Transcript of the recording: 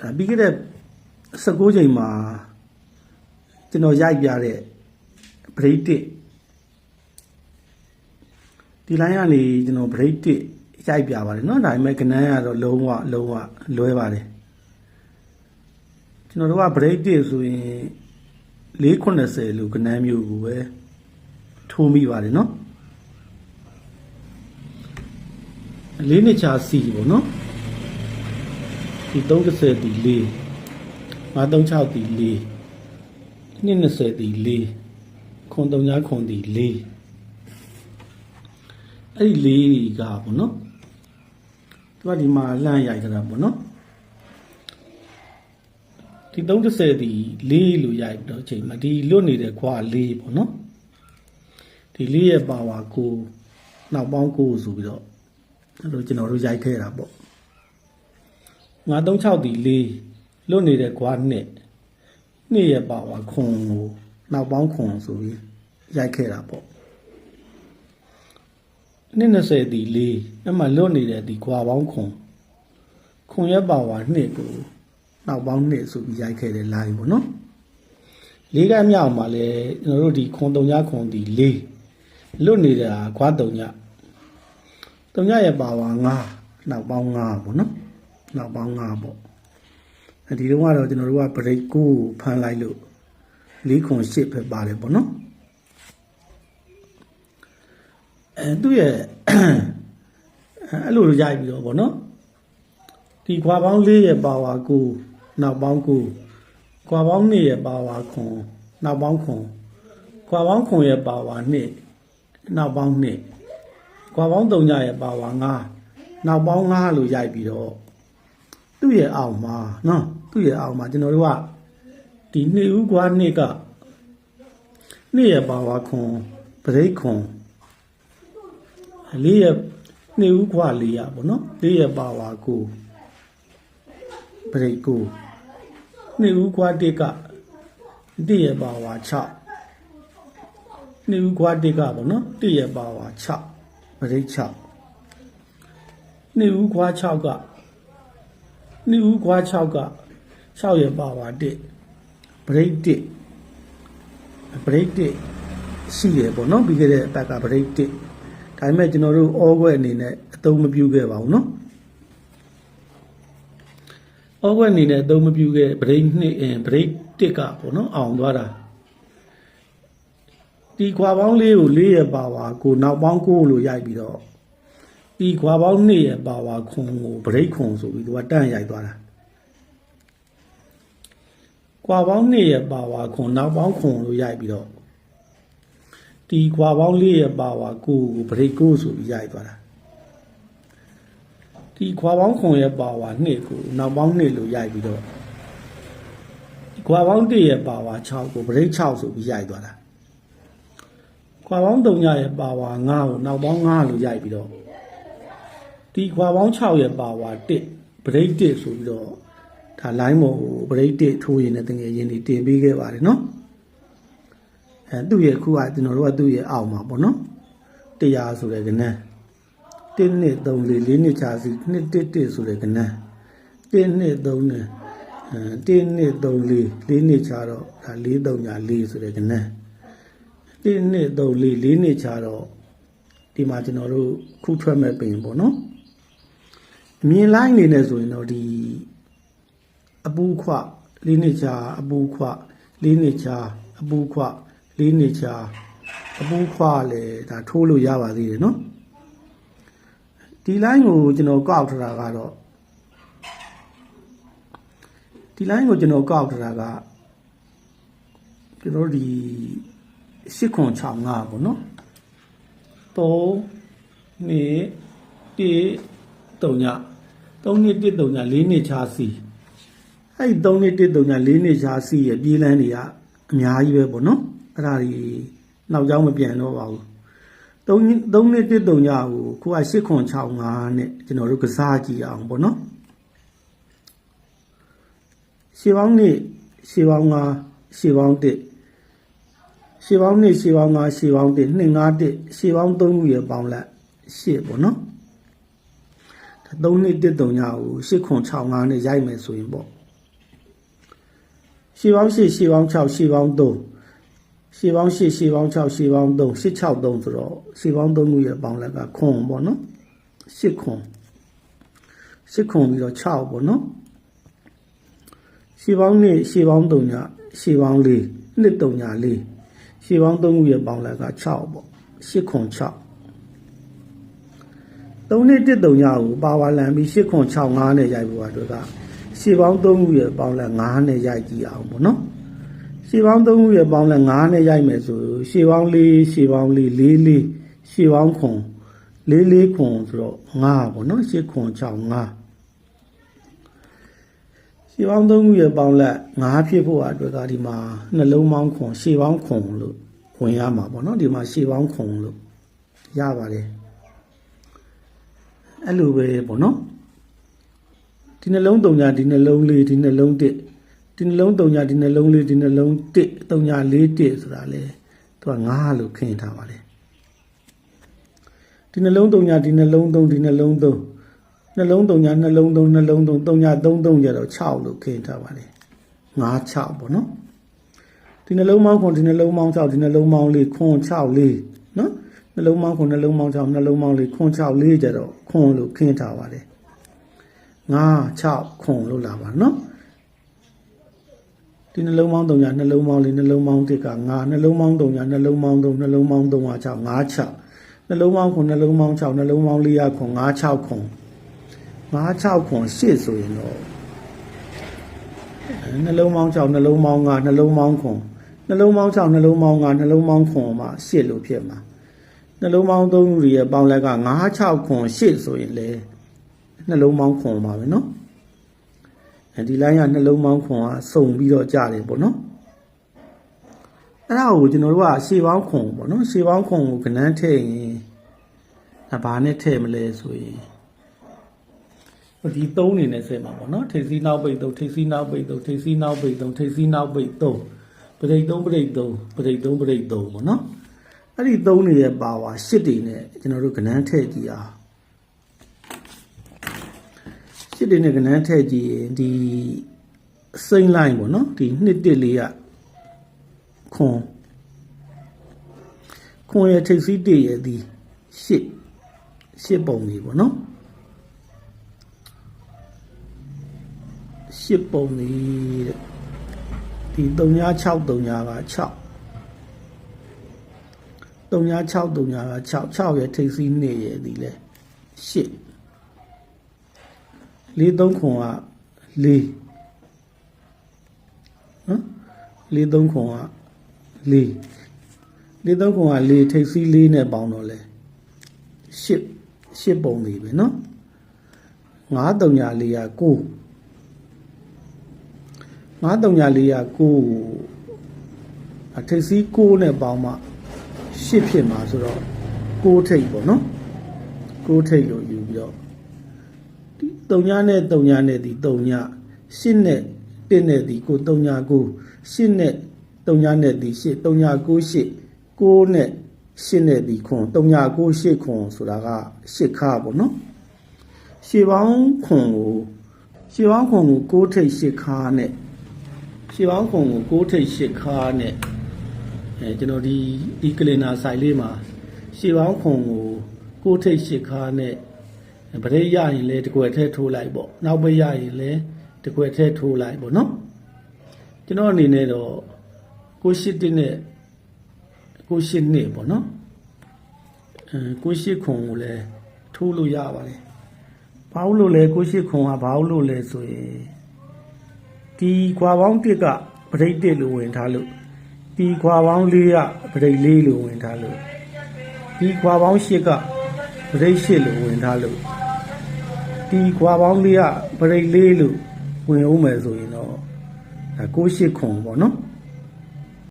ဒါပြီးခဲ့တဲ့19ချိန်မှာကျွန်တော်ရိုက်ပြတဲ့ break 1ဒီ line ကနေကျွန်တော် break 1ရိုက်ပြပါတယ်เนาะဒါပေမဲ့ကနန်းကတော့လုံးဝလုံးဝလွဲပါတယ်ကျွန်တော်တို့က break 1ဆိုရင်490လို့ကနန်းမျိုးကိုပဲထိုးမိပါတယ်เนาะလေးနှစ်ချာစီပေါ့เนาะ ဒီ30ဒီ4 536ဒီ4 220ဒီ4ခွန်3ခွန်ဒီ4အဲ့ဒီ4ကပေါ့နော်သူကဒီမှာလန့်ရိုက်ကြတာပေါ့နော်ဒီ30ဒီ4လို့ရိုက်တော့ချိန်မှာဒီလွတ်နေတဲ့ခွာ4ပေါ့နော်ဒီ4ရဲ့ပါဝါကိုနောက်ပေါင်း9ဆိုပြီးတော့အဲ့လိုကျွန်တော်တို့ရိုက်ခဲ့တာပေါ့ 936ဒီ4လွတ်နေတဲ့ခွာ2နှစ်ရဲ့ပါဝါခွန်ကိုနောက်ပေါင်းခွန်ဆိုပြီးရိုက်ခဲ့တာပေါ့နှစ်20ဒီ4အဲ့မှာလွတ်နေတဲ့ဒီခွာပေါင်းခွန်ခွန်ရဲ့ပါဝါ2ကိုနောက်ပေါင်း2ဆိုပြီးရိုက်ခဲ့တဲ့ line ပေါ့နော်လေးကမြောက်မှာလဲကျွန်တော်တို့ဒီခွန်3ညခွန်ဒီ4လွတ်နေတာခွာ3ည3ညရဲ့ပါဝါ9နောက်ပေါင်း9ပေါ့နော် နောက်ပေါင်း9ပေါ့ဒီတော့ကတော့ကျွန်တော်တို့က break ကိုဖမ်းလိုက်လို့၄ခွန်8ပဲပါတယ်ပေါ့နော်အဲသူ့ရဲ့အဲ့လိုရိုက်ပြီးတော့ပေါ့နော်ဒီခွာပေါင်း၄ရဲ့ပါဝါကိုနောက်ပေါင်းကိုခွာပေါင်း2ရဲ့ပါဝါခွန်နောက်ပေါင်းခွန်ခွာပေါင်းခွန်ရဲ့ပါဝါ2နောက်ပေါင်း2ခွာပေါင်း3ညရဲ့ပါဝါ9နောက်ပေါင်း9လို့ရိုက်ပြီးတော့ သူ့ရဲ့အောက်မှာနော်သူ့ရဲ့အောက်မှာကျွန်တော်တို့ကဒီနှစ်ဦးကွာနှစ်ကနှစ်ရဲ့ပါဝါခွန်ပရိတ်ခွန်လေးရဲ့နှစ်ဦးကွာလေးရပေါ့နော်လေးရဲ့ပါဝါကိုပရိတ်ကိုနှစ်ဦးကွာတစ်ကတစ်ရဲ့ပါဝါ6နှစ်ဦးကွာတစ်ကပေါ့နော်တစ်ရဲ့ပါဝါ6ပရိတ်6နှစ်ဦးကွာ6က နှစ်ဦးခွာ6က6ရဲ့ပါဝါ1 break 1 break 1ရှိတယ်ပေါ့နော်ပြီးခဲ့တဲ့အပတ်က break 1ဒါပေမဲ့ကျွန်တော်တို့အောခွဲအနေနဲ့အသုံးမပြုခဲ့ပါဘူးနော်အောခွဲအနေနဲ့အသုံးမပြုခဲ့ break 2 break 1ကပေါ့နော်အောင်သွားတာဒီခွာပေါင်းလေးကို၄ရဲ့ပါဝါကိုနောက်ပေါင်း9လို့ရိုက်ပြီးတော့ ဒီခွာပေါင်း2ရဲ့ပါဝါခွန်ကိုဗရိတ်ခွန်ဆိုပြီးသူကတန့်ရိုက်သွားတာခွာပေါင်း2ရဲ့ပါဝါခွန်နောက်ပေါင်းခွန်လို့ရိုက်ပြီးတော့ဒီခွာပေါင်း4ရဲ့ပါဝါကိုကိုဗရိတ်ကိုဆိုပြီးရိုက်သွားတာဒီခွာပေါင်းခွန်ရဲ့ပါဝါ2ကိုနောက်ပေါင်း2လို့ရိုက်ပြီးတော့ဒီခွာပေါင်း1ရဲ့ပါဝါ6ကိုဗရိတ်6ဆိုပြီးရိုက်သွားတာခွာပေါင်း3ရဲ့ပါဝါ9ကိုနောက်ပေါင်း9လို့ရိုက်ပြီးတော့ ဒီခွာပေါင်း6ရဲ့ပါဝါ1 break 1ဆိုပြီးတော့ဒါ line ပေါ်ကို break 1ထိုးရင်လည်းတကယ်ရင်းနေတင်ပေးခဲ့ပါတယ်နော်အဲသူ့ရဲ့ခုကကျွန်တော်တို့ကသူ့ရဲ့အောက်မှာပေါ့နော်တရားဆိုတဲ့ကဏ္ဍ1နှစ်3 4 4နှစ်ချာစီ2 1 1ဆိုတဲ့ကဏ္ဍ1နှစ်3နှစ်အဲ1နှစ်3 4 4နှစ်ချာတော့ဒါ4 3ညာ4ဆိုတဲ့ကဏ္ဍ1နှစ်3 4 4နှစ်ချာတော့ဒီမှာကျွန်တော်တို့ခုထွက်မဲ့ပင်ပေါ့နော် အမြင်လိုက်အနေနဲ့ဆိုရင်တော့ဒီအပူခွလေးနှစ်ချာအပူခွလေးနှစ်ချာအပူခွလေးနှစ်ချာအပူခွလည်းဒါထိုးလို့ရပါသေးတယ်နော်ဒီ line ကိုကျွန်တော်ကောက်ထတာကတော့ဒီ line ကိုကျွန်တော်ကောက်ထတာကကျွန်တော်ဒီ8ခွန်65ပေါ့နော်3နှစ်1 3ည 3နှစ်1 3ည4နှစ်ချာစီအဲ့ဒီ3နှစ်1 3ည4နှစ်ချာစီရဲ့ပြေးလန်းတွေကအများကြီးပဲပေါ့နော်အဲ့ဒါဒီနောက်ကြောင်းမပြန်တော့ပါဘူး3နှစ်3နှစ်1 3ညကိုခုက8ခွန်65နဲ့ကျွန်တော်တို့ကစားကြည့်အောင်ပေါ့နော်ရှေးပေါင်းနှစ်ရှေးပေါင်း9ရှေးပေါင်း1ရှေးပေါင်းနှစ်ရှေးပေါင်း9ရှေးပေါင်း1 2 5 1ရှေးပေါင်း3ခုရဲ့ပေါင်းလက်8ပေါ့နော် 3နှစ်1 3ညကို8ခွန်65နဲ့ရိုက်မယ်ဆိုရင်ပေါ့ရှေးပေါင်း8ရှေးပေါင်း6ရှေးပေါင်း3ရှေးပေါင်း8ရှေးပေါင်း6ရှေးပေါင်း3 8 6 3ဆိုတော့ရှေးပေါင်း3ခုရဲ့ပေါင်းလက်ကခွန်ပေါ့နော်8ခွန်8ခွန်ပြီးတော့6ပေါ့နော်ရှေးပေါင်း2ရှေးပေါင်း3ညရှေးပေါင်း4နှစ်3ည4ရှေးပေါင်း3ခုရဲ့ပေါင်းလက်က6ပေါ့8ခွန်6 3နှစ်1 3ညကိုပါဝါလန်ပြီး8ခွန်6 5နဲ့ရိုက်ဖို့အတွက်ကရှေးပေါင်း3ခုရဲ့ပေါင်းလက်9နဲ့ရိုက်ကြည့်အောင်ပေါ့နော်ရှေးပေါင်း3ခုရဲ့ပေါင်းလက်9နဲ့ရိုက်မယ်ဆိုရှေးပေါင်း4ရှေးပေါင်း4 4 4ရှေးပေါင်းခွန်4 4ခွန်ဆိုတော့9ပေါ့နော်8ခွန်6 5ရှေးပေါင်း3ခုရဲ့ပေါင်းလက်9ဖြစ်ဖို့အတွက်ကဒီမှာနှလုံးပေါင်းခွန်ရှေးပေါင်းခွန်လို့ဝင်ရမှာပေါ့နော်ဒီမှာရှေးပေါင်းခွန်လို့ရပါတယ် အဲ့လိုပဲပေါ့နော်ဒီနှလုံးတုံညာဒီနှလုံးလေးဒီနှလုံးတစ်ဒီနှလုံးတုံညာဒီနှလုံးလေးဒီနှလုံးတစ်တုံညာလေးတစ်ဆိုတာလေသူကငါးလို့ခင်းထားပါလေဒီနှလုံးတုံညာဒီနှလုံးသုံးဒီနှလုံးသုံးနှလုံးတုံညာနှလုံးသုံးနှလုံးသုံးတုံညာသုံးသုံးကြတော့6လို့ခင်းထားပါလေငါး6ပေါ့နော်ဒီနှလုံးမောင်းခွန်ဒီနှလုံးမောင်း6ဒီနှလုံးမောင်းလေးခွန်6လေးနော် နှလုံးမောင်းခွန်နှလုံးမောင်း6နှလုံးမောင်းလေးခွန်6လေးကြတော့ခွန်လို့ခင်းထားပါလေ9 6ခွန်လို့လာပါနော်ဒီနှလုံးမောင်း3ညာနှလုံးမောင်းလေးနှလုံးမောင်း1က9နှလုံးမောင်း3ညာနှလုံးမောင်း3နှလုံးမောင်း3က6 9 6နှလုံးမောင်းခွန်နှလုံးမောင်း6နှလုံးမောင်း4ရခွန်9 6ခွန်9 6ခွန်8ဆိုရင်တော့အဲနှလုံးမောင်း6နှလုံးမောင်း9နှလုံးမောင်းခွန်နှလုံးမောင်း6နှလုံးမောင်း9နှလုံးမောင်းခွန်မှာ8လို့ဖြစ်မှာ နှလုံးမောင်း3ခုရဲ့ပေါင်းလက်က9 6ခွန်8ဆိုရင်လေနှလုံးမောင်းခွန်ပါပဲเนาะအဲဒီလိုင်းကနှလုံးမောင်းခွန်ကစုံပြီးတော့ကြာတယ်ပေါ့နော်အဲ့ဒါကိုကျွန်တော်တို့ကရှေးပေါင်းခွန်ပေါ့နော်ရှေးပေါင်းခွန်ကိုကနန်းထည့်ရင်ဒါဘာနဲ့ထည့်မလဲဆိုရင်ဒီသုံးနေနဲ့ဆဲမှာပေါ့နော်ထိပ်စီးနောက်ပိတ်သုံးထိပ်စီးနောက်ပိတ်သုံးထိပ်စီးနောက်ပိတ်သုံးထိပ်စီးနောက်ပိတ်သုံးပရိတ်သုံးပရိတ်သုံးပရိတ်သုံးပရိတ်သုံးပေါ့နော် အဲ့ဒီသုံးနေရဲ့ပါဝါရှစ်တွေနဲ့ကျွန်တော်တို့ကနန်းထည့်ကြည့်အောင်ရှစ်တွေနဲ့ကနန်းထည့်ကြည့်ရင်ဒီစိမ့်လိုင်းပေါ့နော်ဒီနှစ်တစ်လေးကခွန်ခွန်ရဲ့ထိပ်စီးတည့်ရဲ့ဒီရှစ်ရှစ်ပုံကြီးပေါ့နော်ရှစ်ပုံကြီးတဲ့ဒီ3ည6 3ညက6 3ည6 3ညက6 6ရဲ့ထိပ်စီးနှစ်ရဲ့ဒီလဲရှစ်လေးသုံးခွန်ကလေးနော်လေးသုံးခွန်ကလေးလေးသုံးခွန်ကလေးထိပ်စီးလေးနဲ့ပေါင်းတော့လဲရှစ်ရှစ်ပုံလေးပဲနော်ငါးတုံညာလေးက9ငါးတုံညာလေးက9အထိပ်စီး9နဲ့ပေါင်းမှ ရှစ်ဖြစ်မှာဆိုတော့6ထိပ်ပေါ့နော်6ထိပ်လို့ယူပြီးတော့တုံညာနဲ့တုံညာနဲ့ဒီတုံညာရှစ်နဲ့တစ်နဲ့ဒီကိုတုံညာကိုရှစ်နဲ့တုံညာနဲ့ဒီရှစ်တုံညာကိုရှစ်ကိုနဲ့ရှစ်နဲ့ဒီခွန်တုံညာကိုရှစ်ခွန်ဆိုတာကရှစ်ခါပေါ့နော်ရှစ်ပေါင်းခွန်ကိုရှစ်ပေါင်းခွန်ကိုကိုထိတ်ရှစ်ခါနဲ့ရှစ်ပေါင်းခွန်ကိုကိုထိတ်ရှစ်ခါနဲ့ အဲကျွန်တော်ဒီဒီကလင်နာဆိုင်လေးမှာရှစ်ပေါင်းခွန်ကိုကိုထိတ်ရှစ်ခါနဲ့ပရိရရင်လည်းတကွက်ထဲထိုးလိုက်ပေါ့နောက်ပရရင်လည်းတကွက်ထဲထိုးလိုက်ပေါ့နော်ကျွန်တော်အနေနဲ့တော့ကိုရှိတစ်နဲ့ကိုရှိနှစ်ပေါ့နော်အဲကိုရှိခွန်ကိုလည်းထိုးလို့ရပါတယ်ဘာလို့လဲကိုရှိခွန်ကဘာလို့လဲဆိုရင်ဒီခွာပေါင်းတစ်ကပရိတ်တစ်လို့ဝင်ထားလို့ ဒီခွာပေါင်းလေးကပရိတ်လေးလို့ဝင်ထားလို့ဒီခွာပေါင်းရှစ်ကပရိတ်ရှစ်လို့ဝင်ထားလို့ဒီခွာပေါင်းလေးကပရိတ်လေးလို့ဝင်အောင်မယ်ဆိုရင်တော့ဒါ6 8ခွန်ပေါ့နော်